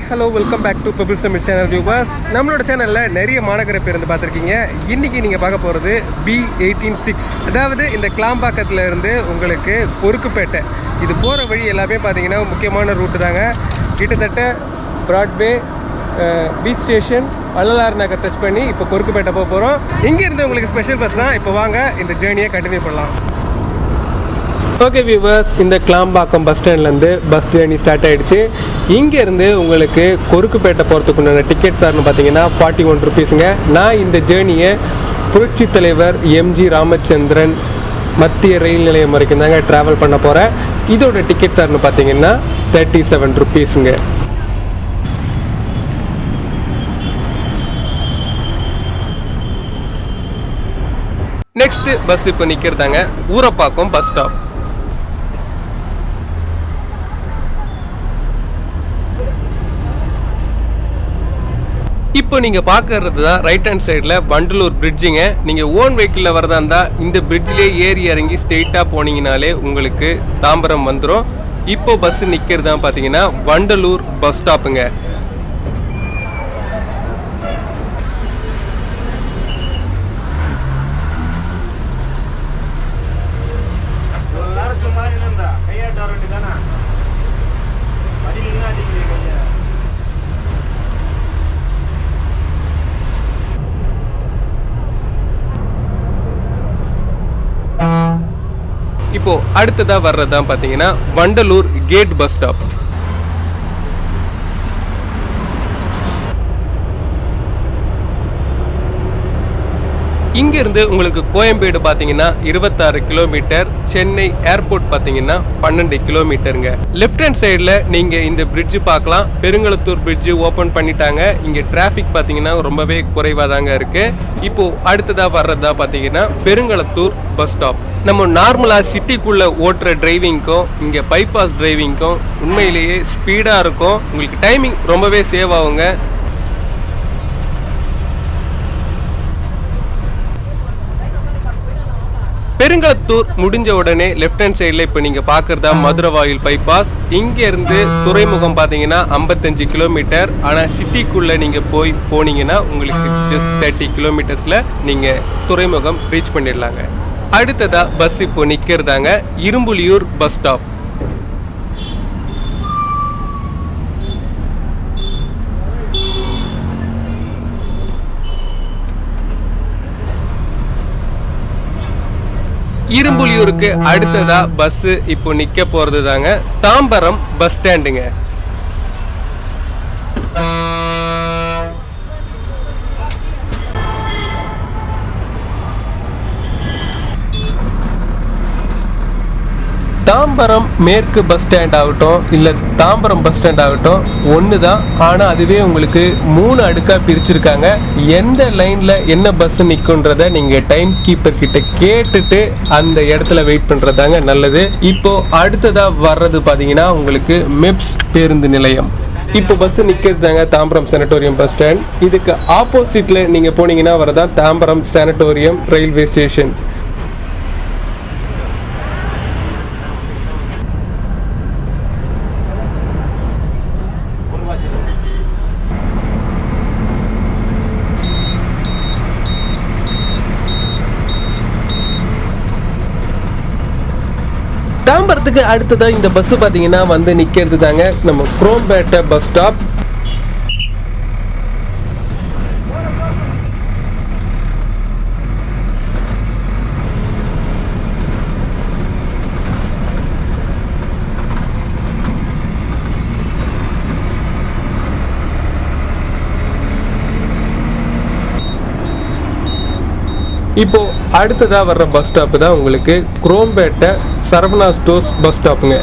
Hi hello welcome back to Pebbles Tamil channel viewers. நம்மளோட சேனலில் நிறைய மாநகர பேருந்து பார்த்துருக்கீங்க. இன்றைக்கி நீங்கள் பார்க்க போகிறது பி எயிட்டீன் சிக்ஸ் அதாவது இந்த கிளாம்பாக்கத்தில் இருந்து உங்களுக்கு பொறுக்குப்பேட்டை. இது போகிற வழி எல்லாமே பார்த்தீங்கன்னா முக்கியமான ரூட்டு தாங்க. கிட்டத்தட்ட Broadway beach station Vallalar Nagar touch பண்ணி இப்போ பொறுக்குப்பேட்டை போக போகிறோம் இங்கேருந்து உங்களுக்கு ஸ்பெஷல் பஸ் தான். இப்போ வாங்க இந்த ஜேர்னியை கண்டினியூ பண்ணலாம். ஓகே வியூவர்ஸ் இந்த கிளாம்பாக்கம் பஸ் ஸ்டாண்ட்லேருந்து பஸ் ஜேர்னி ஸ்டார்ட் ஆகிடுச்சு இங்கேருந்து உங்களுக்கு கொருக்குப்பேட்டை போகிறதுக்கு உண்டான டிக்கெட் சார்னு பார்த்தீங்கன்னா ஃபார்ட்டி ஒன் ருபீஸுங்க நான் இந்த ஜேர்னியை புரட்சி தலைவர் எம்ஜி ராமச்சந்திரன் மத்திய ரயில் நிலையம் வரைக்கும் தாங்க ட்ராவல் பண்ண போகிறேன் இதோட டிக்கெட் சார்னு பார்த்தீங்கன்னா தேர்ட்டி செவன் ருபீஸுங்க நெக்ஸ்ட் பஸ் இப்போ நிற்கிறதாங்க ஊரப்பாக்கம் பஸ் ஸ்டாப் இப்போ நீங்கள் பார்க்கறது தான் ரைட் ஹேண்ட் சைடில் வண்டலூர் பிரிட்ஜுங்க நீங்கள் ஓன் வெஹிக்கிளில் வரதா இருந்தால் இந்த பிரிட்ஜிலே ஏறி இறங்கி ஸ்ட்ரெயிட்டாக போனீங்கனாலே உங்களுக்கு தாம்பரம் வந்துடும் இப்போ பஸ் நிற்கிறது தான் பார்த்தீங்கன்னா வண்டலூர் பஸ் ஸ்டாப்புங்க இப்போது அடுத்ததா வர்றது தான் பார்த்தீங்கன்னா வண்டலூர் கேட் பஸ் ஸ்டாப் இங்கிருந்து உங்களுக்கு கோயம்பேடு பார்த்தீங்கன்னா இருபத்தாறு கிலோமீட்டர் சென்னை ஏர்போர்ட் பார்த்தீங்கன்னா பன்னெண்டு கிலோமீட்டருங்க லெஃப்ட் ஹேண்ட் சைடில் நீங்கள் இந்த பிரிட்ஜ் பார்க்கலாம். பெருங்களத்தூர் பிரிட்ஜு ஓப்பன் பண்ணிட்டாங்க. இங்கே டிராஃபிக் பார்த்தீங்கன்னா ரொம்பவே குறைவாக தாங்க இருக்குது இப்போது அடுத்ததாக வர்றதா பார்த்தீங்கன்னா பெருங்களத்தூர் பஸ் ஸ்டாப் நம்ம நார்மலாக சிட்டிக்குள்ளே ஓட்டுற டிரைவிங்க்கும் இங்கே பைபாஸ் டிரைவிங்க்கும் உண்மையிலேயே ஸ்பீடாக இருக்கும். உங்களுக்கு டைமிங் ரொம்பவே சேவ் ஆகுங்க. பெருங்களத்தூர் முடிஞ்ச உடனே லெஃப்ட் ஹேண்ட் சைடில் இப்போ நீங்கள் பார்க்குறதா மதுரவாயில் பைபாஸ் இங்கேருந்து துறைமுகம் பார்த்தீங்கன்னா ஐம்பத்தஞ்சு கிலோமீட்டர் ஆனால் சிட்டிக்குள்ளே நீங்கள் போய் போனீங்கன்னா உங்களுக்கு ஜஸ்ட் தேர்ட்டி கிலோமீட்டர்ஸில் நீங்கள் துறைமுகம் ரீச் பண்ணிடலாங்க. அடுத்ததா பஸ் இப்போ நிற்கிறதாங்க இரும்புலியூர் பஸ் ஸ்டாப் இரும்புலியூருக்கு அடுத்ததா பஸ் இப்போ நிக்க போறது தாங்க தாம்பரம் பஸ் ஸ்டாண்டுங்க தாம்பரம் மேற்கு பஸ் ஸ்டாண்ட் ஆகட்டும் இல்லை தாம்பரம் பஸ் ஸ்டாண்ட் ஆகட்டும் ஒன்று தான் ஆனால் அதுவே உங்களுக்கு மூணு அடுக்காக பிரிச்சிருக்காங்க. எந்த லைனில் என்ன பஸ் நிற்குன்றத நீங்கள் டைம் கீப்பர் கிட்ட கேட்டுட்டு அந்த இடத்துல வெயிட் பண்ணுறதாங்க நல்லது. இப்போ அடுத்ததாக வர்றது பார்த்தீங்கன்னா உங்களுக்கு மெப்ஸ் பேருந்து நிலையம். இப்போ பஸ் நிற்கிறதாங்க தாம்பரம் செனட்டோரியம் பஸ் ஸ்டாண்ட் இதுக்கு ஆப்போசிட்டில் நீங்கள் போனீங்கன்னா வரதான் தாம்பரம் செனட்டோரியம் ரயில்வே ஸ்டேஷன் தாம்பரத்துக்கு அடுத்ததா இந்த பஸ் பாத்தீங்கன்னா வந்து நிக்கிறது தாங்க நம்ம குரோம்பேட்டை பஸ் ஸ்டாப். இப்போ அடுத்ததா வர்ற பஸ் ஸ்டாப் தான் உங்களுக்கு Chromepet Saravana stores bus ஸ்டாப்புங்க.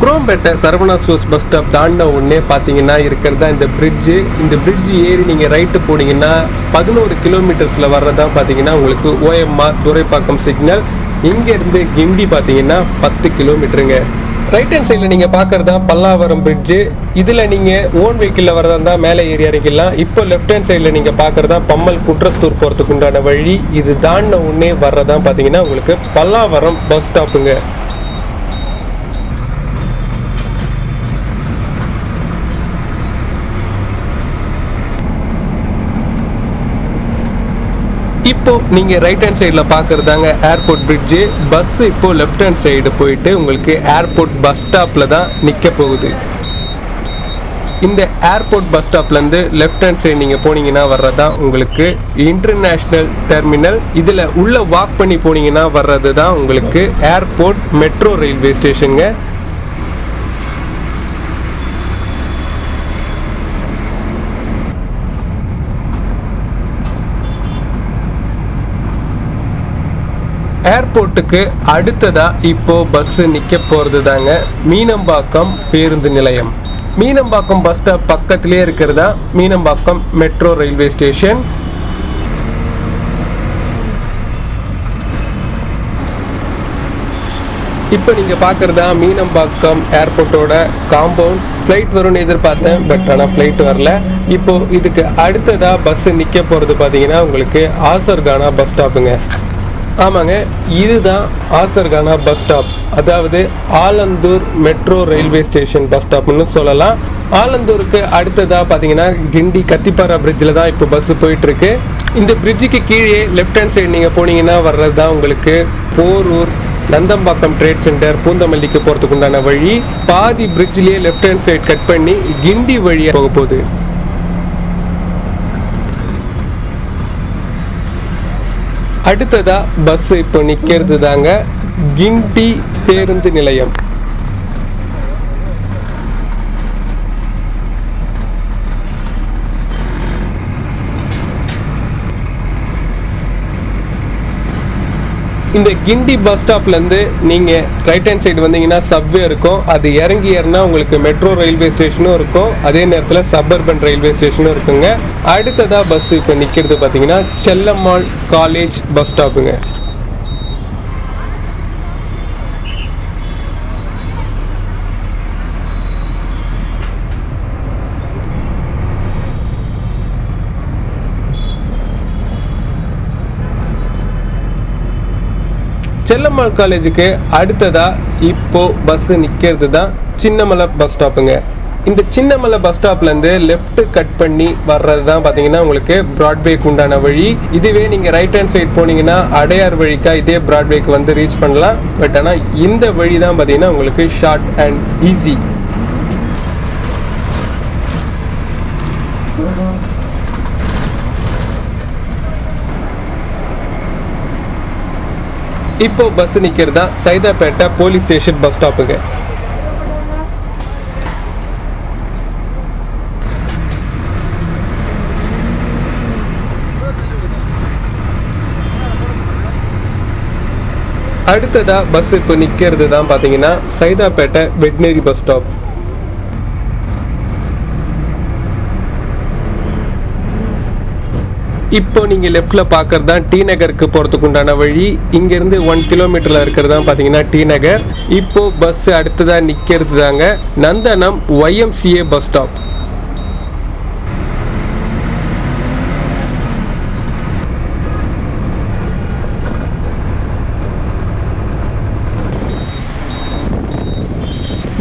Chromepet Saravana stores bus stop தாண்டின உடனே பார்த்தீங்கன்னா இருக்கிறதா இந்த பிரிட்ஜு இந்த பிரிட்ஜ் ஏறி நீங்கள் ரைட்டு போனீங்கன்னா பதினோரு கிலோமீட்டர்ஸில் வர்றதா பார்த்தீங்கன்னா உங்களுக்கு ஓஎம்ஆர் துரைப்பாக்கம் சிக்னல் இங்கேருந்து கிண்டி பார்த்தீங்கன்னா பத்து கிலோமீட்டருங்க ரைட் ஹேண்ட் சைடில் நீங்கள் பார்க்குறது தான் பல்லாவரம் பிரிட்ஜு இதில் நீங்கள் ஓன் வெஹிக்கிளில் வரதா இருந்தால் மேலே ஏறி இறங்கிடலாம். இப்போ லெஃப்ட் ஹேண்ட் சைடில் நீங்கள் பார்க்குறது தான் பம்மல் குற்றத்தூர் போகிறதுக்கு உண்டான வழி இது தாண்டின உடனே வர்றதான் பார்த்தீங்கன்னா உங்களுக்கு பல்லாவரம் பஸ் ஸ்டாப்புங்க இப்போ நீங்க ரைட் ஹேண்ட் சைடில் பார்க்குறதாங்க ஏர்போர்ட் பிரிட்ஜு பஸ் இப்போ லெஃப்ட் ஹேண்ட் சைடு போயிட்டு உங்களுக்கு ஏர்போர்ட் பஸ் ஸ்டாப்ல தான் நிற்க போகுது. இந்த ஏர்போர்ட் பஸ் ஸ்டாப்லேருந்து லெஃப்ட் ஹேண்ட் சைடு நீங்கள் போனீங்கன்னா தான் உங்களுக்கு இன்டர்நேஷ்னல் டெர்மினல் இதில் உள்ளே வாக் பண்ணி போனீங்கன்னா வர்றது தான் உங்களுக்கு ஏர்போர்ட் மெட்ரோ ரயில்வே ஸ்டேஷனுங்க ஏர்போர்ட்டுக்கு அடுத்ததா இப்போ பஸ் நிக்க போறது தாங்க மீனம்பாக்கம் பேருந்து நிலையம். மீனம்பாக்கம் பஸ் ஸ்டாப் பக்கத்திலே இருக்கிறதா? மீனம்பாக்கம் மெட்ரோ ரயில்வே ஸ்டேஷன் இப்போ நீங்கள் பார்க்குறதா மீனம்பாக்கம் ஏர்போர்ட்டோட காம்பவுண்ட் ஃப்ளைட் வரும்னு எதிர்பார்த்தேன் பட் ஆனால் ஃப்ளைட் வரல. இப்போ இதுக்கு அடுத்ததாக பஸ்ஸு நிற்க போகிறது பார்த்தீங்கன்னா உங்களுக்கு ஆசர்கானா பஸ் ஸ்டாப்புங்க ஆமாங்க இதுதான் ஆசர்கானா பஸ் ஸ்டாப். அதாவது Alandur metro railway station bus ஸ்டாப்னு சொல்லலாம். ஆலந்தூருக்கு அடுத்ததாக பார்த்தீங்கன்னா கிண்டி கத்திப்பாரா பிரிட்ஜில் தான் இப்போ பஸ் போயிட்டுருக்கு. இந்த பிரிட்ஜுக்கு கீழே லெஃப்ட் ஹேண்ட் சைடு நீங்கள் போனீங்கன்னா வர்றது தான் உங்களுக்கு போரூர் நந்தம்பாக்கம் ட்ரேட் சென்டர் பூந்தமல்லிக்கு போகிறதுக்கு உண்டான வழி. பாதி பிரிட்ஜ்லேயே லெஃப்ட் ஹேண்ட் சைடு கட் பண்ணி கிண்டி வழியாக போக போகுது. அடுத்ததா பஸ் இப்போ நிற்கிறது தாங்க கிண்டி பேருந்து நிலையம். இந்த கிண்டி பஸ் ஸ்டாப்லேருந்து நீங்கள் ரைட் ஹேண்ட் சைடு வந்தீங்கன்னா சப்வே இருக்கும். அது இறங்கி ஏறினா உங்களுக்கு மெட்ரோ ரயில்வே ஸ்டேஷனும் இருக்கும். அதே நேரத்தில் சப்பர்பன் ரயில்வே ஸ்டேஷனும் இருக்குங்க. அடுத்ததாக பஸ் இப்போ நிற்கிறது பார்த்தீங்கன்னா செல்லம்மாள் காலேஜ் பஸ் ஸ்டாப்புங்க செல்லம்மாள் காலேஜுக்கு அடுத்ததா இப்போ பஸ் நிற்கிறது தான் சின்னமலை பஸ் ஸ்டாப்புங்க இந்த சின்னமலை பஸ் ஸ்டாப்லேருந்து லெஃப்ட் கட் பண்ணி வர்றது தான் பார்த்தீங்கன்னா உங்களுக்கு ப்ராட்வேக்கு உண்டான வழி. இதுவே நீங்கள் ரைட் ஹேண்ட் சைட் போனீங்கன்னா அடையார் வழிக்கா இதே ப்ராட்வேக்கு வந்து ரீச் பண்ணலாம். பட் ஆனால் இந்த வழி தான் பார்த்தீங்கன்னா உங்களுக்கு ஷார்ட் அண்ட் ஈஸி இப்போ பஸ் நிற்கிறது தான் சைதாப்பேட்டை போலீஸ் ஸ்டேஷன் பஸ் ஸ்டாப்புங்க அடுத்ததா பஸ் இப்போ நிற்கிறது தான் பார்த்தீங்கன்னா சைதாப்பேட்டை வெட்னரி பஸ் ஸ்டாப் இப்போ நீங்கள் லெஃப்டில் பார்க்கறது தான் டி நகருக்கு போகிறதுக்கு உண்டான வழி. இங்கேருந்து ஒன் கிலோமீட்டரில் இருக்கிறது தான் பார்த்தீங்கன்னா டி நகர். இப்போது பஸ் அடுத்ததாக நிற்கிறது தாங்க Nandanam YMCA bus stop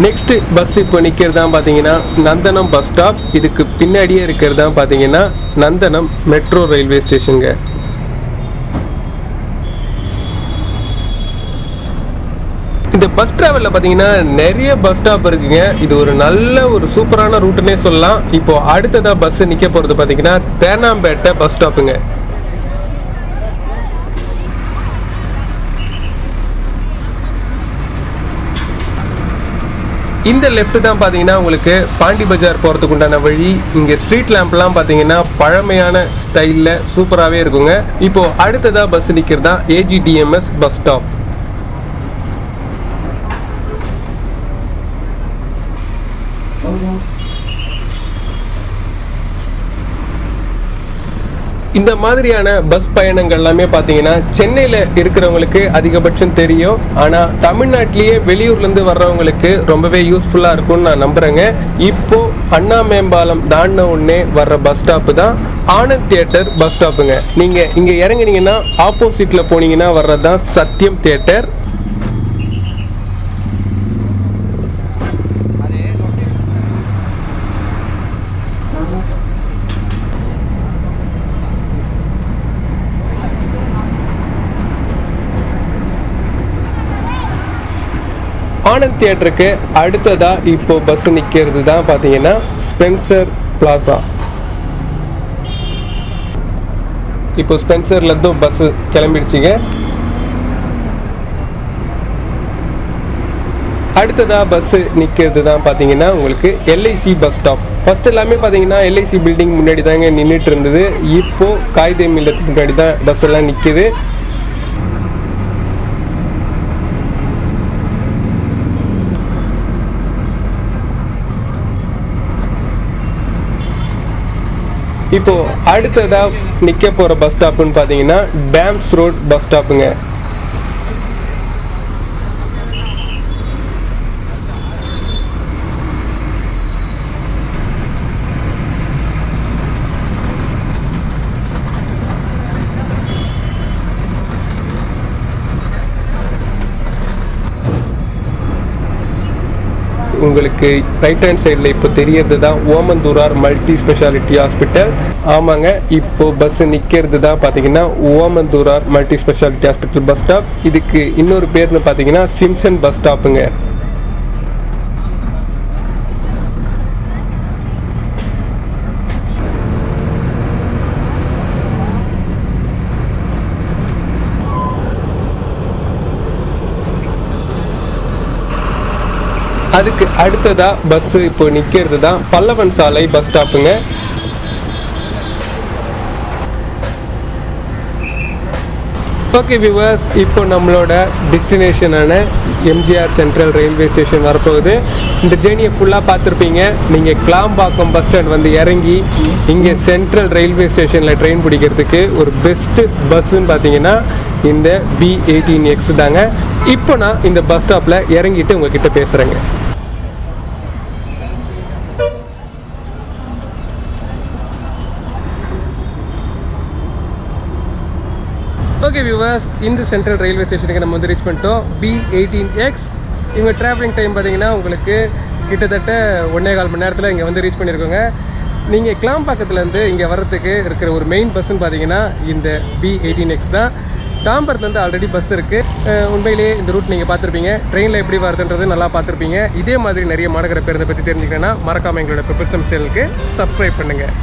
next bus இப்போ நிற்கிறது தான் பார்த்தீங்கன்னா நந்தனம் பஸ் ஸ்டாப் இதுக்கு பின்னாடியே இருக்கிறது தான் பார்த்தீங்கன்னா நந்தனம் மெட்ரோ ரயில்வே ஸ்டேஷனுங்க இந்த பஸ் ட்ராவலில் பார்த்தீங்கன்னா நிறைய பஸ் ஸ்டாப் இருக்குங்க. இது ஒரு நல்ல ஒரு சூப்பரான ரூட்டுன்னே சொல்லலாம். இப்போது அடுத்ததாக பஸ்ஸு நிற்க போகிறது பார்த்தீங்கன்னா தேனாம்பேட்டை பஸ் ஸ்டாப்புங்க இந்த லெஃப்ட் தான் பார்த்தீங்கன்னா உங்களுக்கு பாண்டி பஜார் போகிறதுக்கு உண்டான வழி. இங்கே ஸ்ட்ரீட் லேம்ப்லாம் பார்த்தீங்கன்னா பழமையான ஸ்டைலில் சூப்பராகவே இருக்குங்க. இப்போ அடுத்ததாக பஸ் நிற்கிறது தான் ஏஜிடிஎம்எஸ் பஸ் ஸ்டாப் இந்த மாதிரியான பஸ் பயணங்கள் எல்லாமே பார்த்தீங்கன்னா சென்னையில் இருக்கிறவங்களுக்கு அதிகபட்சம் தெரியும். ஆனால் தமிழ்நாட்டிலேயே வெளியூர்லேருந்து வர்றவங்களுக்கு ரொம்பவே யூஸ்ஃபுல்லாக இருக்கும்னு நான் நம்புகிறேங்க இப்போ அண்ணா மேம்பாலம் தாண்டின உடனே வர்ற பஸ் ஸ்டாப்பு தான் ஆனந்த் தியேட்டர் பஸ் ஸ்டாப்புங்க நீங்கள் இங்கே இறங்குனீங்கன்னா ஆப்போசிட்டில் போனீங்கன்னா வர்றது தான் சத்யம் தியேட்டர் ஆனந்த் தியேட்டருக்கு அடுத்ததாக இப்போ பஸ் நிற்கிறது தான் பார்த்தீங்கன்னா ஸ்பென்சர் பிளாசா. இப்போ ஸ்பென்சர்லேருந்தும் பஸ்ஸு கிளம்பிடுச்சிங்க. அடுத்ததாக பஸ் நிற்கிறது தான் பார்த்தீங்கன்னா உங்களுக்கு எல்ஐசி பஸ் ஸ்டாப் ஃபர்ஸ்ட் எல்லாமே பார்த்தீங்கன்னா எல்ஐசி பில்டிங் முன்னாடி தாங்க நின்றுட்டு இருந்தது. இப்போது காகித மில்லத்துக்கு முன்னாடி தான் பஸ் எல்லாம் நிற்கிது இப்போது அடுத்ததாக நிற்க போகிற பஸ் ஸ்டாப்புன்னு பார்த்தீங்கன்னா டேம்ஸ் ரோட் பஸ் ஸ்டாப்புங்க உங்களுக்கு ரைட் ஹேண்ட் சைடில் இப்போ தெரியறது தான் ஓமந்தூரார் மல்டி ஸ்பெஷாலிட்டி ஹாஸ்பிட்டல் ஆமாங்க இப்போ பஸ் நிற்கிறது தான் பார்த்தீங்கன்னா Omandurar multi speciality hospital bus stop இதுக்கு இன்னொரு பேர்னு பார்த்தீங்கன்னா சிம்சன் பஸ் ஸ்டாப்புங்க அதுக்கு அடுத்ததாக பஸ்ஸு இப்போ நிற்கிறது தான் பல்லவன் சாலை பஸ் ஸ்டாப்புங்க ஓகே வியூவர்ஸ் இப்போ நம்மளோட டெஸ்டினேஷனான எம்ஜிஆர் சென்ட்ரல் ரயில்வே ஸ்டேஷன் வரப்போகுது. இந்த ஜேர்னியை ஃபுல்லாக பார்த்துருப்பீங்க. நீங்கள் கிளாம்பாக்கம் பஸ் ஸ்டாண்ட் வந்து இறங்கி இங்கே சென்ட்ரல் ரயில்வே ஸ்டேஷனில் ட்ரெயின் பிடிக்கிறதுக்கு ஒரு பெஸ்ட்டு பஸ்ஸுன்னு பார்த்தீங்கன்னா இந்த பி எயிட்டீன் எக்ஸ் தாங்க. இப்போ நான் இந்த பஸ் ஸ்டாப்பில் இறங்கிட்டு உங்ககிட்ட பேசுகிறேங்க ஓகே வியூவர்ஸ் இந்த சென்ட்ரல் ரயில்வே ஸ்டேஷனுக்கு நம்ம வந்து ரீச் பண்ணிட்டோம். பி எயிட்டீன் எக்ஸ் இவங்க ட்ராவலிங் டைம் பார்த்தீங்கன்னா உங்களுக்கு கிட்டத்தட்ட ஒன்றே கால் மணி நேரத்தில் இங்கே வந்து ரீச் பண்ணியிருக்கோங்க. நீங்கள் கிளாம்பாக்கத்துலேருந்து இங்கே வர்றதுக்கு இருக்கிற ஒரு மெயின் பஸ்ஸுன்னு பார்த்தீங்கன்னா இந்த பி எயிட்டீன் எக்ஸ் தான். தாம்பரத்துலேருந்து ஆல்ரெடி பஸ் இருக்குது உண்மையிலேயே இந்த ரூட் நீங்கள் பார்த்துருப்பீங்க. ட்ரெயினில் எப்படி வருதுன்றது நல்லா பார்த்துருப்பீங்க. இதே மாதிரி நிறைய மாநகர பேருந்தை பற்றி தெரிஞ்சுக்கிறேன்னா மறக்காமல் எங்களோட ப்ரொஃபஷனல் சேனலுக்கு சப்ஸ்கிரைப் பண்ணுங்கள்